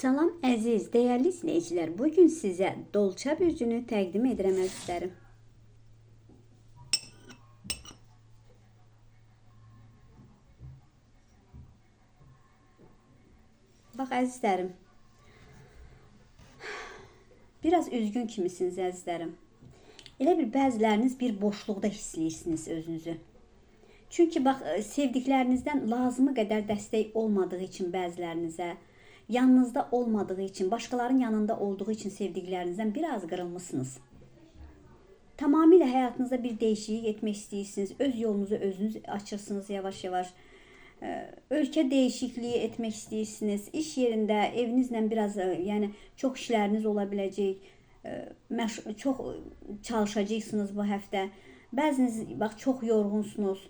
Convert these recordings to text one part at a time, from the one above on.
Salam əziz, dəyərli izləyicilər. Bu gün sizə dolça bürcünü təqdim edirəm əzizlərim. Bax əzizlərim. Biraz üzgün kimisiniz əzizlərim. Elə bir bəziləriniz bir boşluqda hiss edirsiniz özünüzü. Çünki bax sevdiklərinizdən lazımı qədər dəstək olmadığı üçün bəzilərinizə, yanınızda olmadığı için, başkalarının yanında olduğu için sevdiklərinizdən biraz qırılmısınız. Tamamilə həyatınızda bir dəyişiklik etmək istəyirsiniz. Öz yolunuzu özünüz açırsınız yavaş-yavaş. Ölkə dəyişikliyi etmək istəyirsiniz. İş yerində evinizlə biraz, e, yəni çox işləriniz ola biləcək. E, çox çalışacaqsınız bu həftə. Bəziniz bax çox yorğunsunuz.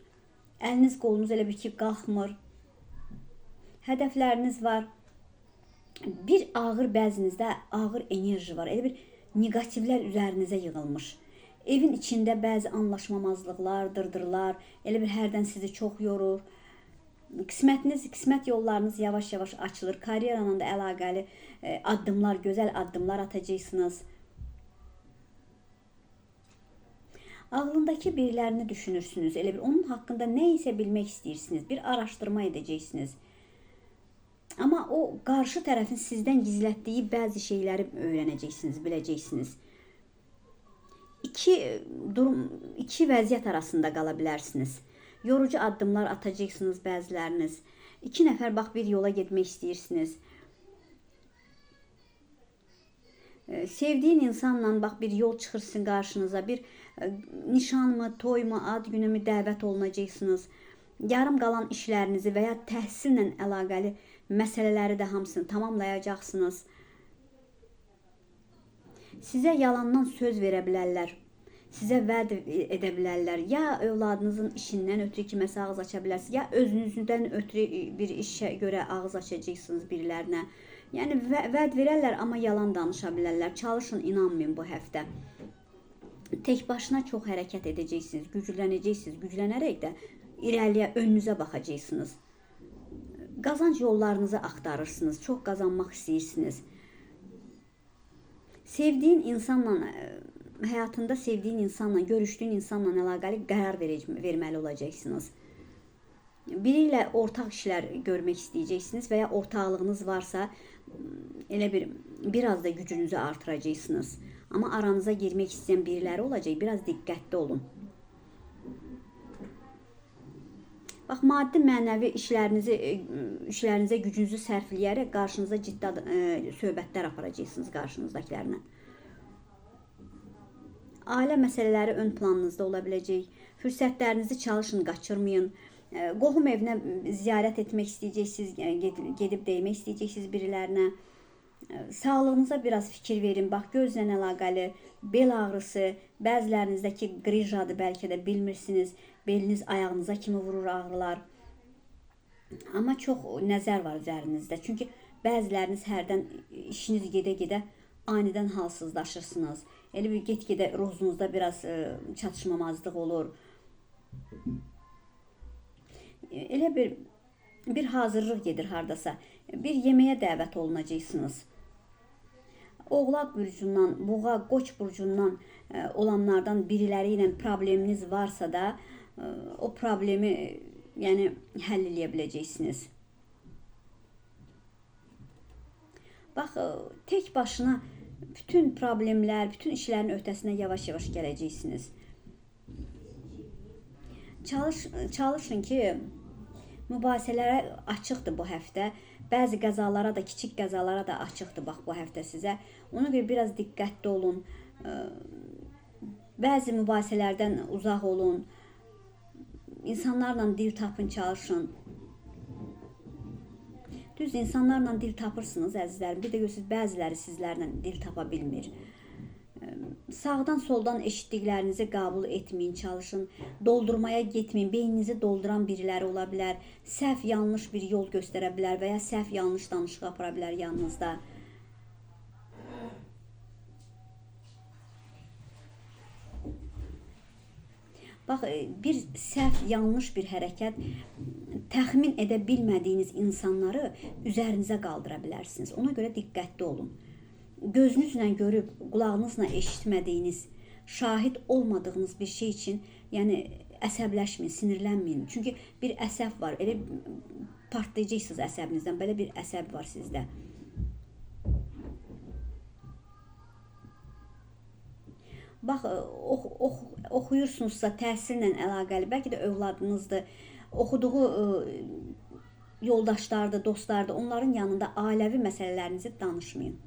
Əliniz, qolunuz elə bir ki qalxmır. Hədəfləriniz var bir ağır bəzinizdə ağır enerji var. Elə bir neqativlər üzərinizə yığılmış. Evin içində bəzi anlaşmamazlıqlar, dırdırlar, elə bir hərdən sizi çox yorur. Qismətiniz, qismət yollarınız yavaş-yavaş açılır. Karyeranla da əlaqəli e, addımlar, gözəl addımlar atacaqsınız. Ağlındakı birilərini düşünürsünüz. Elə bir onun haqqında nə isə bilmək istəyirsiniz. Bir araşdırma edəcəksiniz. Ama o karşı tarafın sizden gizlettiği bazı şeyleri öğreneceksiniz, bileceksiniz. İki e, durum, iki vəziyyət arasında qala bilərsiniz. Yorucu addımlar atacaqsınız bəziləriniz. İki nəfər bax bir yola getmək istəyirsiniz. E, sevdiğin insanla bax bir yol çıxırsın qarşınıza. Bir e, nişanmı, toymu, ad günümü dəvət olunacaqsınız. Yarım qalan işlərinizi və ya təhsillə əlaqəli məsələləri də hamısını tamamlayacaqsınız. Sizə yalandan söz verə bilərlər. Sizə vəd edə bilərlər. Ya övladınızın işindən ötürü kiməsə ağız aça bilərsiniz, ya özünüzdən ötürü bir işə görə ağız açacaqsınız birilərinə. Yəni vəd verərlər, amma yalan danışa bilərlər. Çalışın, inanmayın bu həftə. Tek başına çox hərəkət edəcəksiniz, güclənəcəksiniz. Güclənərək də irəliyə önünüzə baxacaqsınız qazanc yollarınızı axtarırsınız, çox qazanmaq istəyirsiniz. Sevdiyin insanla e, həyatında sevdiyin insanla, görüşdüyün insanla əlaqəli qərar verməli olacaqsınız. Biri ilə ortaq işlər görmək istəyəcəksiniz və ya ortaqlığınız varsa, elə bir biraz da gücünüzü artıracaqsınız. Amma aranıza girmək istəyən biriləri olacaq, biraz diqqətli olun. Bax maddi mənəvi işlərinizi e, işlərinizə gücünüzü sərfləyərək qarşınıza ciddi e, söhbətlər aparacaqsınız qarşınızdakilərlə. Ailə məsələləri ön planınızda ola biləcək. Fürsətlərinizi çalışın, qaçırmayın. E, qohum evinə ziyarət etmək istəyəcəksiniz, gedib, gedib dəymək istəyəcəksiniz birilərinə. Sağlığınıza biraz fikir verin. Bax gözlə əlaqəli bel ağrısı, bəzilərinizdəki qrijadır, bəlkə də bilmirsiniz beliniz ayağınıza kimi vurur ağrılar. Amma çox nəzər var üzərinizdə. Çünki bəziləriniz hərdən işiniz gedə-gedə anidən halsızlaşırsınız. Elə bir get-gedə ruhunuzda biraz ə, e, çatışmamazlıq olur. Elə bir bir hazırlıq gedir hardasa. Bir yeməyə dəvət olunacaqsınız. Oğlaq burcundan, Boğa, Qoç burcundan e, olanlardan biriləri ilə probleminiz varsa da o problemi yəni həll eləyə biləcəksiniz. Bax, tek başına bütün problemlər, bütün işlərin öhdəsinə yavaş-yavaş gələcəksiniz. Çalış, çalışın ki, mübahisələrə açıqdır bu həftə. Bəzi qəzalara da, kiçik qəzalara da açıqdır bax bu həftə sizə. Ona görə biraz diqqətli olun. Bəzi mübahisələrdən uzaq olun insanlarla dil tapın, çalışın. Düz insanlarla dil tapırsınız əzizlərim. Bir də görürsüz bəziləri sizlərlə dil tapa bilmir. Sağdan soldan eşitdiklərinizi qəbul etməyin, çalışın. Doldurmaya getməyin. Beyninizi dolduran biriləri ola bilər. Səhv yanlış bir yol göstərə bilər və ya səhv yanlış danışıq apara bilər yanınızda. Bax, e, bir səhv, yanlış bir hərəkət təxmin edə bilmədiyiniz insanları üzərinizə qaldıra bilərsiniz. Ona görə diqqətli olun. Gözünüzlə görüb, qulağınızla eşitmədiyiniz, şahid olmadığınız bir şey üçün, yəni əsəbləşməyin, sinirlənməyin. Çünki bir əsəb var. Elə partlayacaqsınız əsəbinizdən. Belə bir əsəb var sizdə. Bax, ox, ox, oxuyursunuzsa təhsillə əlaqəli, bəlkə də övladınızdır, oxuduğu ə, yoldaşlardır, dostlardır, onların yanında ailəvi məsələlərinizi danışmayın.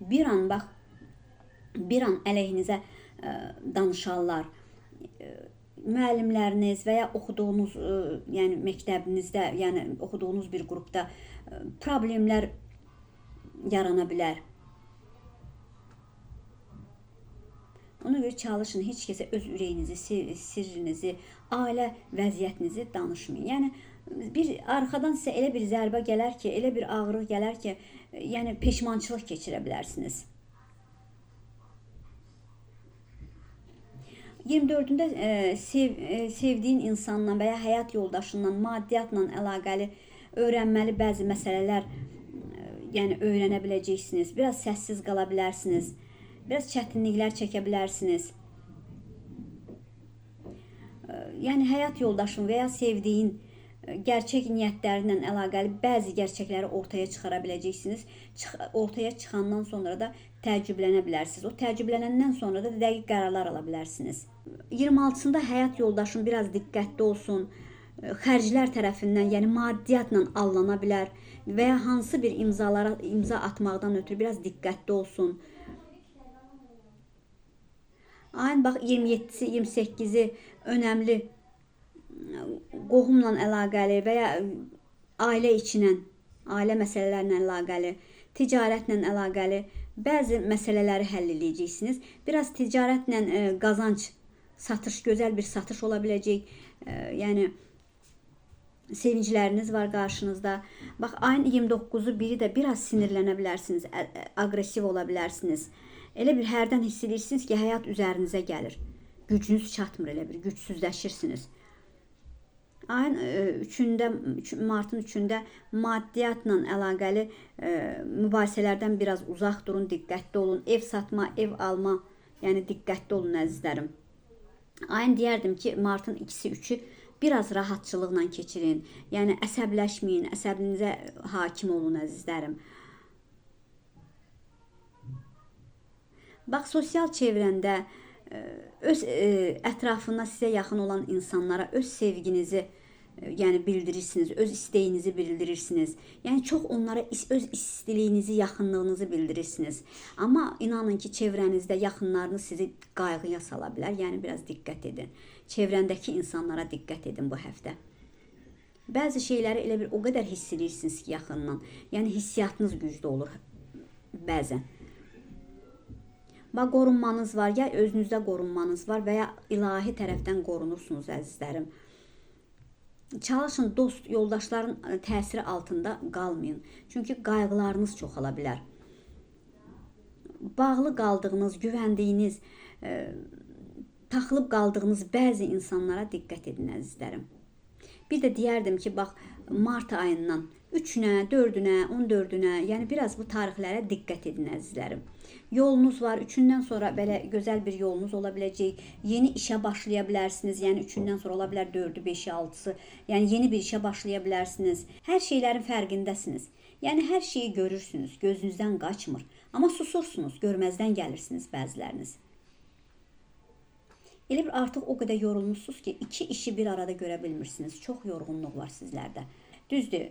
Bir an bax, bir an əleyhinizə ə, danışarlar. Ə, müəllimləriniz və ya oxuduğunuz, ə, yəni məktəbinizdə, yəni oxuduğunuz bir qrupda ə, problemlər yarana bilər. Ona görə çalışın heç kəsə öz ürəyinizi, sir, sirrinizi, ailə vəziyyətinizi danışmayın. Yəni bir arxadan sizə elə bir zərbə gələr ki, elə bir ağrı gələr ki, yəni peşmançılıq keçirə bilərsiniz. 24-də e, sev, e, sevdiyin insanla və ya həyat yoldaşından maddiyyatla əlaqəli öyrənməli bəzi məsələlər e, yəni öyrənə biləcəksiniz. Biraz səssiz qala bilərsiniz biraz çətinliklər çəkə bilərsiniz. Yəni həyat yoldaşın və ya sevdiyin gerçək niyyətlərinlə əlaqəli bəzi gerçəkləri ortaya çıxara biləcəksiniz. Çıx ortaya çıxandan sonra da təəccüblənə bilərsiniz. O təəccüblənəndən sonra da dəqiq qərarlar ala bilərsiniz. 26-sında həyat yoldaşın biraz diqqətli olsun. Xərclər tərəfindən, yəni maddiyyatla allana bilər və ya hansı bir imzalara imza atmaqdan ötürü biraz diqqətli olsun. Ayın bax 27-si, 28-i önəmli qohumla əlaqəli və ya ailə içinən, ailə məsələlərlə əlaqəli, ticarətlə əlaqəli bəzi məsələləri həll edəcəksiniz. Biraz ticarətlə ə, qazanc, satış, gözəl bir satış ola biləcək. Ə, yəni sevincləriniz var qarşınızda. Bax ayın 29-u biri də biraz sinirlənə bilərsiniz, aqressiv ola bilərsiniz. Elə bir hərdən hiss edirsiniz ki, həyat üzərinizə gəlir. Gücünüz çatmır elə bir, gücsüzləşirsiniz. Ayın 3-də, e, martın 3-də maddiyyatla əlaqəli e, mübahisələrdən biraz uzaq durun, diqqətli olun. Ev satma, ev alma, yəni diqqətli olun əzizlərim. Ayın deyərdim ki, martın 2-si, 3-ü biraz rahatçılıqla keçirin. Yəni əsəbləşməyin, əsəbinizə hakim olun əzizlərim. Bax sosial çevrəndə e, öz e, ətrafında sizə yaxın olan insanlara öz sevginizi e, yəni bildirirsiniz, öz istəyinizi bildirirsiniz. Yəni çox onlara öz istiliyinizi, yaxınlığınızı bildirirsiniz. Amma inanın ki, çevrənizdə yaxınlarınız sizi qayğıya sala bilər. Yəni biraz diqqət edin. Çevrəndəki insanlara diqqət edin bu həftə. Bəzi şeyləri elə bir o qədər hiss edirsiniz ki, yaxından. Yəni hissiyatınız güclü olur bəzən. Bax qorunmanız var, ya özünüzdə qorunmanız var və ya ilahi tərəfdən qorunursunuz əzizlərim. Çalışın dost, yoldaşların e, təsiri altında qalmayın. Çünki qayğılarınız çoxala bilər. Bağlı qaldığınız, güvəndiyiniz, e, taxılıb qaldığınız bəzi insanlara diqqət edin əzizlərim. Bir də deyərdim ki, bax mart ayından 3-ünə, 4-ünə, 14-ünə, yəni biraz bu tarixlərə diqqət edin əzizlərim yolunuz var. Üçündən sonra belə gözəl bir yolunuz ola biləcək. Yeni işə başlaya bilərsiniz. Yəni üçündən sonra ola bilər 4-ü, 5-i, 6-sı. Yəni yeni bir işə başlaya bilərsiniz. Hər şeylərin fərqindəsiniz. Yəni hər şeyi görürsünüz, gözünüzdən qaçmır. Amma susursunuz, görməzdən gəlirsiniz bəziləriniz. Elə bir artıq o qədər yorulmusunuz ki, iki işi bir arada görə bilmirsiniz. Çox yorğunluq var sizlərdə. Düzdür,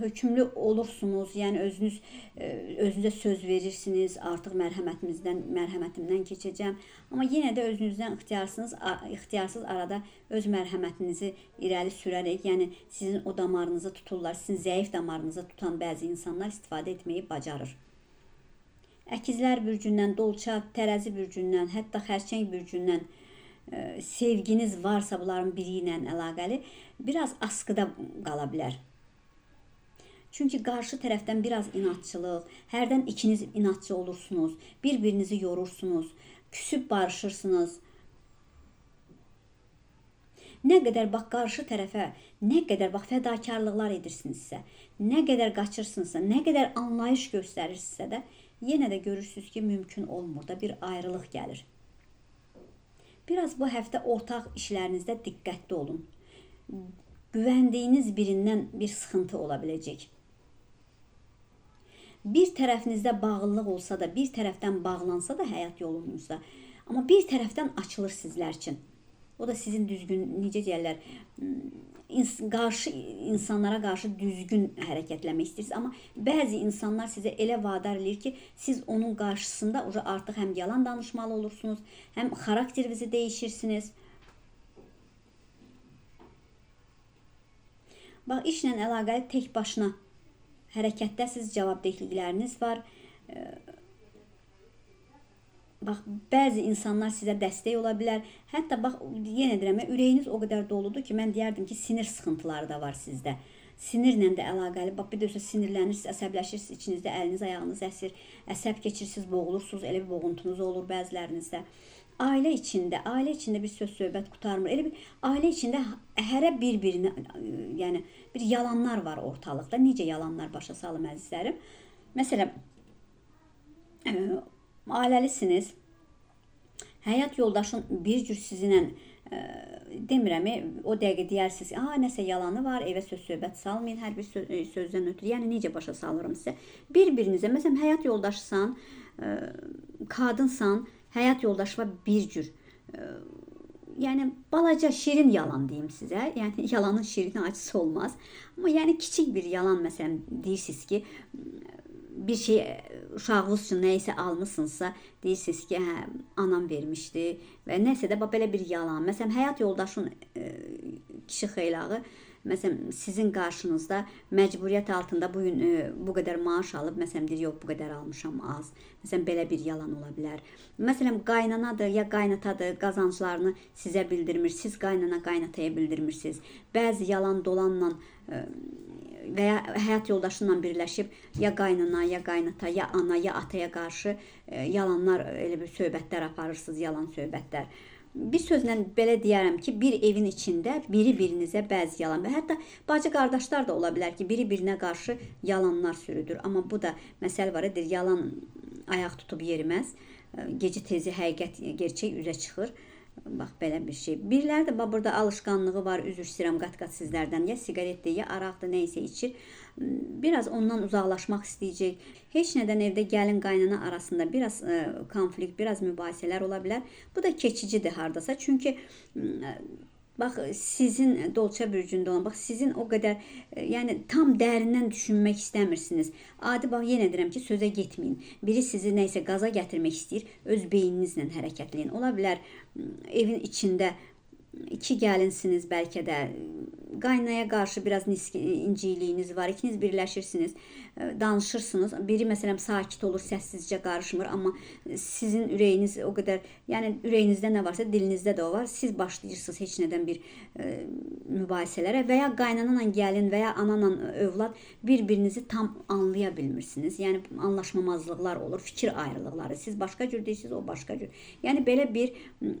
hökmlü olursunuz. Yəni özünüz e, özünüzə söz verirsiniz. Artıq mərhəmətimizdən, mərhəmətimdən keçəcəm. Amma yenə də özünüzdən ixtiyarsınız, ixtiyarsız arada öz mərhəmətinizi irəli sürərək, yəni sizin o damarınızı tuturlar, sizin zəif damarınızı tutan bəzi insanlar istifadə etməyi bacarır. Əkizlər bürcündən, dolça, tərəzi bürcündən, hətta xərçəng bürcündən e, sevginiz varsa bunların biri ilə əlaqəli biraz askıda qala bilər. Çünki qarşı tərəfdən biraz inadçılıq, hərdən ikiniz inadçı olursunuz, bir-birinizi yorursunuz, küsüb barışırsınız. Nə qədər bax qarşı tərəfə, nə qədər bax fədakarlıqlar edirsinizsə, nə qədər qaçırsınızsa, nə qədər anlayış göstərirsinizsə də, yenə də görürsüz ki, mümkün olmur da bir ayrılıq gəlir. Biraz bu həftə ortaq işlərinizdə diqqətli olun. Güvəndiyiniz birindən bir sıxıntı ola biləcək. Bir tərəfinizdə bağlılıq olsa da, bir tərəfdən bağlansa da həyat yolunuzda, amma bir tərəfdən açılır sizlər üçün. O da sizin düzgün, necə deyirlər, ins qarşı insanlara qarşı düzgün hərəkətləmək istəyirsiniz, amma bəzi insanlar sizə elə vadar eləyir ki, siz onun qarşısında uca artıq həm yalan danışmalı olursunuz, həm xarakterinizi dəyişirsiniz. Bax, işlə əlaqəli tək başına hərəkətdəsiz, cavabdehlikləriniz var. Bax, bəzi insanlar sizə dəstək ola bilər. Hətta bax, yenə deyirəm, ürəyiniz o qədər doludur ki, mən deyərdim ki, sinir sıxıntıları da var sizdə. Sinirlə də əlaqəli. Bax, bir də olsa sinirlənirsiniz, əsəbləşirsiniz, içinizdə əliniz, ayağınız əsir, əsəb keçirsiniz, boğulursunuz, elə bir boğuntunuz olur bəzilərinizdə. Ailə içində, ailə içində bir söz söhbət qutarmır. Elə bir ailə içində hərə bir-birinə, yəni bir yalanlar var ortalıqda. Necə yalanlar başa salım əzizlərim? Məsələn, ailəlisiniz. Həyat yoldaşın bir cür sizinlə ə, demirəm, o dəqiqə deyərsiniz, "A, nəsə yalanı var, evə söz söhbət salmayın hər bir söz, sözdən ötürü." Yəni necə başa salıram sizə? Bir-birinizə, məsələn, həyat yoldaşısan, ə, qadınsan, həyat yoldaşı var bir cür. Ə, yəni balaca şirin yalan deyim sizə. Yəni yalanın şirini acısı olmaz. Amma yəni kiçik bir yalan məsələn deyirsiniz ki, bir şey uşağınız üçün nə isə almısınızsa, deyirsiniz ki, hə, anam vermişdi və nəsə də belə bir yalan. Məsələn, həyat yoldaşın e, kişi xeylağı məsələn sizin qarşınızda məcburiyyət altında bu gün e, bu qədər maaş alıb, məsələn deyir, yox, bu qədər almışam az. Məsələn, belə bir yalan ola bilər. Məsələn, qaynanadır ya qaynatadır, qazanclarını sizə bildirmir. Siz qaynana, qaynataya bildirmirsiniz. Bəzi yalan dolanla e, və ya həyat yoldaşı ilə birləşib ya qaynana, ya qaynata, ya ana, ya ataya qarşı e, yalanlar elə bir söhbətlər aparırsınız, yalan söhbətlər. Bir sözlə belə deyərəm ki, bir evin içində biri birinizə bəzi yalan və hətta bacı qardaşlar da ola bilər ki, biri birinə qarşı yalanlar sürüdür. Amma bu da məsələ var edir, yalan ayaq tutub yeriməz. E, gecə tezi həqiqət, gerçək üzə çıxır. Bax belə bir şey. Biriləri də bax burada alışqanlığı var, üzr istəyirəm qat-qat sizlərdən. Ya siqaretdir, ya araqdır, nə isə içir. Biraz ondan uzaqlaşmaq istəyəcək. Heç nədən evdə gəlin qaynana arasında biraz ə, konflikt, biraz mübahisələr ola bilər. Bu da keçicidir hardasa. Çünki ə, Bax sizin dolça bürcündə olan, bax sizin o qədər, e, yəni tam dərindən düşünmək istəmirsiniz. Adi bax yenə deyirəm ki, sözə getməyin. Biri sizi nə isə qaza gətirmək istəyir, öz beyninizlə hərəkətləyin. Ola bilər evin içində iki gəlinsiniz bəlkə də qaynaya qarşı biraz inciliyiniz var. İkiniz birləşirsiniz, e, danışırsınız. Biri məsələn sakit olur, səssizcə qarışmır, amma sizin ürəyiniz o qədər, yəni ürəyinizdə nə varsa dilinizdə də o var. Siz başlayırsınız heç nədən bir e, mübahisələrə və ya qaynananla gəlin və ya ananla övlad bir-birinizi tam anlaya bilmirsiniz. Yəni anlaşmamazlıqlar olur, fikir ayrılıqları. Siz başqa cür deyirsiniz, o başqa cür. Yəni belə bir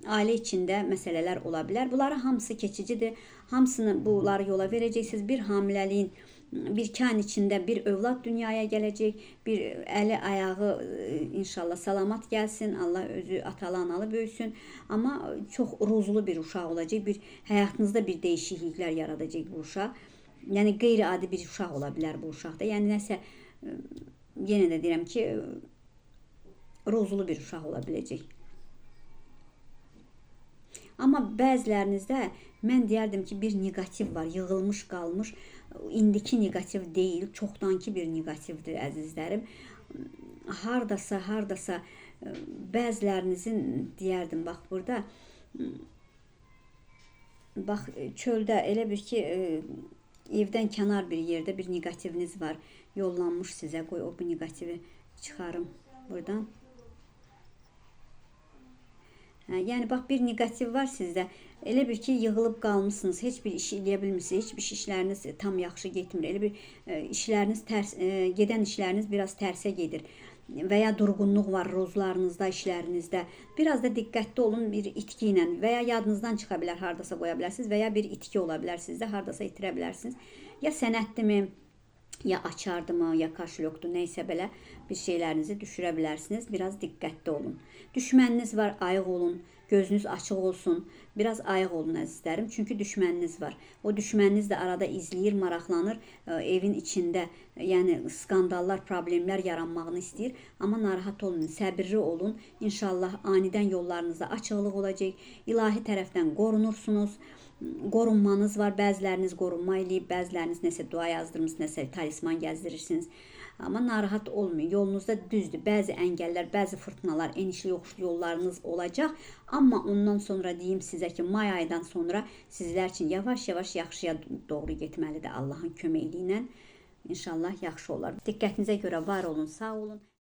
ailə içində məsələlər ola bilər bilər. Bunları hamısı keçicidir. Hamısını bunları yola verəcəksiniz. Bir hamiləliyin bir kan içində bir övlad dünyaya gələcək. Bir əli, ayağı inşallah salamat gəlsin. Allah özü atalı, analı böyüsün. Amma çox ruzlu bir uşaq olacaq. Bir həyatınızda bir dəyişikliklər yaradacaq bu uşaq. Yəni qeyri-adi bir uşaq ola bilər bu uşaqda. Yəni nəsə yenə də deyirəm ki, ruzlu bir uşaq ola biləcək. Amma bəzilərinizdə mən deyərdim ki, bir neqativ var, yığılmış qalmış. İndiki neqativ deyil, çoxdankı bir neqativdir əzizlərim. Hardasa, hardasa e, bəzilərinizin deyərdim bax burada bax çöldə elə bir ki e, evdən kənar bir yerdə bir neqativiniz var. Yollanmış sizə. Qoy o bu neqativi çıxarım buradan. Hə, yəni bax bir neqativ var sizdə. Elə bir ki, yığılıb qalmısınız, heç bir iş eləyə bilmirsiniz, heç bir işləriniz tam yaxşı getmir. Elə bir e, işləriniz tərs e, gedən işləriniz biraz tərsə gedir. və ya durğunluq var rozlarınızda, işlərinizdə. Biraz da diqqətli olun bir itki ilə və ya yadınızdan çıxa bilər, hardasa qoya bilərsiniz və ya bir itki ola bilər sizdə, hardasa itirə bilərsiniz. Ya sənətdimi, ya açardımı, ya kaşlyokdur, nəysə belə bir şeylərinizi düşürə bilərsiniz. Biraz diqqətli olun. Düşməniniz var, ayıq olun. Gözünüz açıq olsun. Biraz ayıq olun əzizlərim. Çünki düşməniniz var. O düşməniniz də arada izləyir, maraqlanır, ə, evin içində, yəni skandallar, problemlər yaranmağını istəyir. Amma narahat olmayın, səbirli olun. İnşallah anidən yollarınızda açıqlıq olacaq. İlahi tərəfdən qorunursunuz qorunmanız var. Bəziləriniz qorunma eləyib, bəziləriniz nəsə dua yazdırmısınız, nəsə talisman gəzdirirsiniz. Amma narahat olmayın. Yolunuzda düzdür. Bəzi əngəllər, bəzi fırtınalar, enişli yoxuşlu yollarınız olacaq. Amma ondan sonra deyim sizə ki, may ayından sonra sizlər üçün yavaş-yavaş yaxşıya doğru getməlidir Allahın köməkliyi ilə. İnşallah yaxşı olar. Diqqətinizə görə var olun, sağ olun.